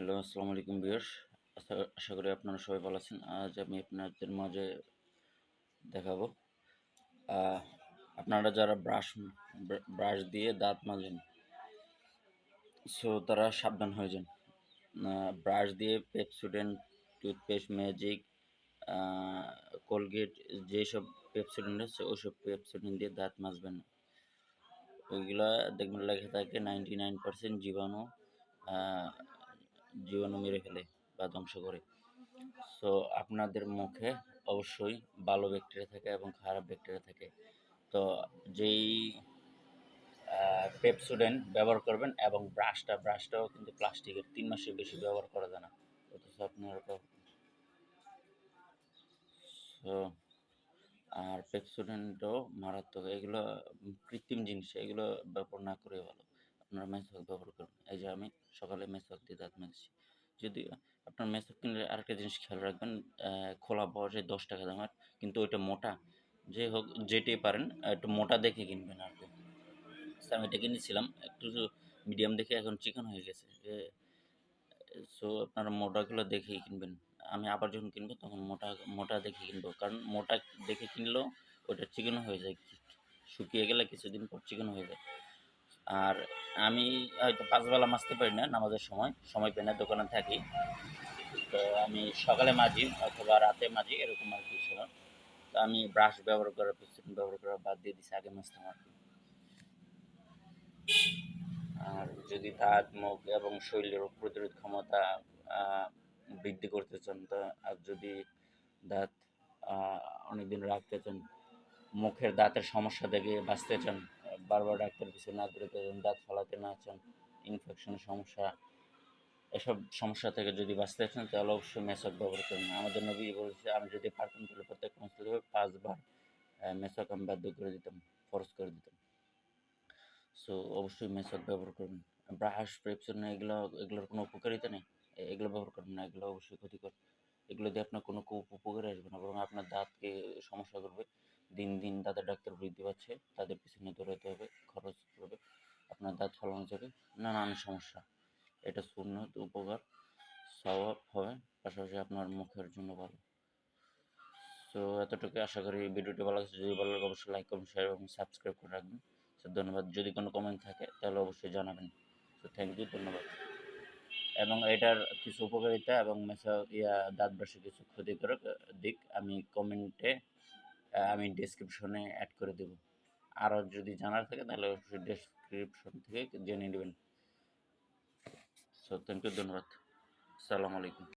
Hello, আসসালামু আলাইকুম বিয়স আশা করি আপনারা সবাই ভালো আছেন। আজ আমি আপনাদের মাঝে দেখাবো। আপনারা যারা ব্রাশ ব্রাশ দিয়ে দাঁত মাজেন, সো তারা সাবধান হয়ে যান। ব্রাশ দিয়ে পেপসুডেন্ট টুথপেস্ট, ম্যাজিক কোলগেট, যেসব পেপসুডেন্ট আছে ওইসব পেপসুডেন্ট দিয়ে দাঁত মাজবেন। না ওইগুলা দেখবেন লেখা থাকে, নাইনটি নাইন পার্সেন্ট জীবাণু জীবাণু মেরে ফেলে বা ধ্বংস করে। সো আপনাদের মুখে অবশ্যই ভালো ব্যাকটেরিয়া থাকে এবং খারাপ ব্যাকটেরিয়া থাকে। তো যেই পেপসুডেন্ট ব্যবহার করবেন এবং ব্রাশটা ব্রাশটাও কিন্তু প্লাস্টিকের তিন মাসের বেশি ব্যবহার করা যায় না। অথচ আপনারা তো আর পেপসুডেন্টও মারাত্মক। এগুলো কৃত্রিম জিনিস, এগুলো ব্যবহার না করে ভালো। আপনারা মেসওয়াক ব্যবহার করুন। এই যে আমি সকালে মেসওয়াক দিয়ে দাঁত মেজেছি। যদি আপনার মেসওয়াক কিনলে আরেকটা জিনিস খেয়াল রাখবেন খোলা পাওয়া যায় দশ টাকা দামের কিন্তু ওইটা মোটা, যে হোক যেটি পারেন, একটু মোটা দেখে কিনবেন আর কি। আমি এটা কিনেছিলাম, একটু মিডিয়াম দেখে এখন চিকন হয়ে গেছে। সো আপনারা মোটাগুলো দেখেই কিনবেন। আমি আবার যখন কিনবো তখন মোটা মোটা দেখে কিনবো। কারণ মোটা দেখে কিনলেও ওটা চিকন হয়ে যায়, শুকিয়ে গেলে কিছুদিন পর চিকন হয়ে যায়। আর আমি হয়তো পাঁচবেলা মাজতে পারি না, নামাজের সময়। সময় পেয়ে না দোকানে থাকি। তো আমি সকালে মাজি অথবা রাতে মাজি, এরকম আর কি ছিল। তো আমি ব্রাশ ব্যবহার করার পেছন ব্যবহার করা বাদ দিয়ে দিছি, আগে মাজতাম আর আর যদি দাঁত, মুখ এবং শরীরের প্রতিরোধ ক্ষমতা বৃদ্ধি করতে চান, তো আর যদি দাঁত অনেকদিন রাখতে চান, মুখের দাঁতের সমস্যা থেকে বাঁচতে চান বারবার ডাক্তার পিছনে না দূরে চান দাঁত ফলাতে না চান ইনফেকশনের সমস্যা, এসব সমস্যা থেকে যদি বাঁচতে চান, তাহলে অবশ্যই মেসক ব্যবহার করুন। আমাদের নবী বলেছে, আমি যদি পারতাম, তাহলে প্রত্যেক পাঁচবার মেসক আমি বাধ্য করে দিতাম, ফরজ করে দিতাম। সো অবশ্যই মেসক ব্যবহার করুন। ব্রাশ, প্রেপসন, এগুলো, এগুলোর কোনো উপকারিতা নেই? এগুলো ব্যবহার করবেন না, এগুলো অবশ্যই ক্ষতিকর। এগুলো দিয়ে আপনার কোনো উপকারে আসবে না, বরং আপনার দাঁতকে সমস্যা করবে। দিন দিন দাঁতের ডাক্তার বৃদ্ধি পাচ্ছে, তাদের পিছনে দৌড়াতে হবে, খরচ করবে আপনার দাঁত ফলানো যাবে, নানান সমস্যা। এটা শূন্য উপকার। স্বভাব হবে, পাশাপাশি আপনার মুখের জন্য ভালো। তো এতটুকু আশা করি ভিডিওটি ভালো লাগছে। যদি ভালো লাগে, অবশ্যই লাইক করুন শেয়ার এবং সাবস্ক্রাইব করে রাখবেন। তো ধন্যবাদ। যদি কোনো কমেন্ট থাকে, তাহলে অবশ্যই জানাবেন। তো থ্যাংক ইউ ধন্যবাদ। এবং এটার কিছু উপকারিতা এবং মেসা ইয়া দাঁত ব্রাশের কিছু ক্ষতিকারক দিক আমি কমেন্টে আমি ডেসক্রিপশনে অ্যাড করে দেব। আরও যদি জানার থাকে, তাহলে অবশ্যই ডেসক্রিপশন থেকে জেনে নেবেন। সো থ্যাংক ইউ ধন্যবাদ। আসসালামু আলাইকুম।